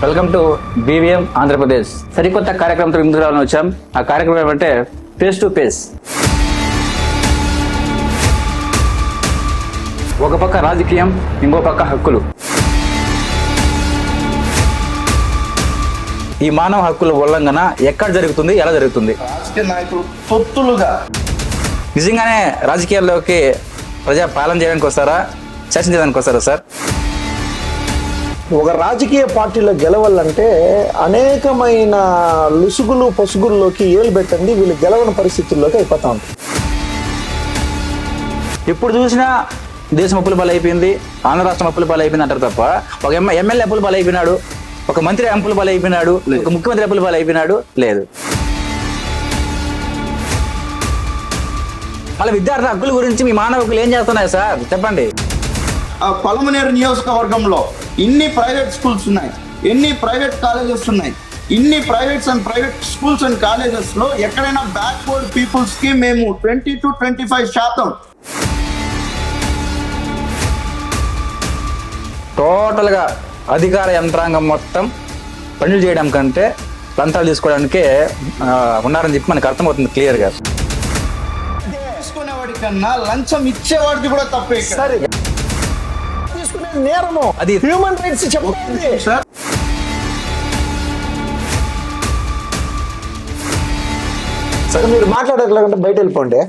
Welcome to BVM Andhra Pradesh. సరికొత్త కార్యక్రమంతో ముందుకు రావాలని వచ్చాం. ఆ కార్యక్రమం ఏమంటే ఫేస్ టు ఫేస్. ఒక పక్క రాజకీయం ఇంకో పక్క హక్కులు. ఈ మానవ హక్కుల ఉల్లంఘన ఎక్కడ జరుగుతుంది ఎలా జరుగుతుంది? రాజకీయ నాయకులు తొత్తులుగా నిజంగానే రాజకీయాల్లోకి ప్రజా పాలన చేయడానికి వస్తారా శాసించడానికి వస్తారా సార్? ఒక రాజకీయ పార్టీలో గెలవాలంటే అనేకమైన లుసుగులు పసుగుల్లోకి ఏలు పెట్టండి వీళ్ళు గెలవని పరిస్థితుల్లోకి అయిపోతా ఉంటారు. ఎప్పుడు చూసినా దేశం అప్పుల పాలు అయిపోయింది ఆంధ్ర రాష్ట్రం అప్పుల పాలు అయిపోయింది అంటారు తప్ప ఒక ఎమ్మె ఎమ్మెల్యే అప్పుల పాలు అయిపోయినాడు ఒక మంత్రి అప్పుల పాలు అయిపోయినాడు ఒక ముఖ్యమంత్రి అప్పుల పాలు అయిపోయినాడు లేదు. మళ్ళీ విద్యార్థి హక్కుల గురించి మీ మానవ హక్కులు ఏం చేస్తున్నాయి సార్? చెప్పండి. పలమనేరు నియోజకవర్గంలో ఇన్ని ప్రైవేట్ స్కూల్స్ ఉన్నాయి ఎన్ని ప్రైవేట్ కాలేజెస్ ఉన్నాయి ఇన్ని privates and private schools and కాలేజెస్లో ఎక్కడైనా బ్యాక్వర్డ్ పీపుల్స్కి మేము ట్వంటీ టు ట్వంటీ ఫైవ్ శాతం. టోటల్గా అధికార యంత్రాంగం మొత్తం పనులు చేయడం కంటే లంచాలు తీసుకోవడానికే ఉన్నారని చెప్పి మనకు అర్థమవుతుంది క్లియర్గా. తీసుకునేవాడి కన్నా లంచం ఇచ్చేవాడిది కూడా తప్పే ఇక్కడ. సరే. తీసుకునే నేరము. అది- హ్యూమన్ రైట్స్ చెప్పండి సార్. సరే మీరు మాట్లాడగలంటే బయట వెళ్ళిపోండి.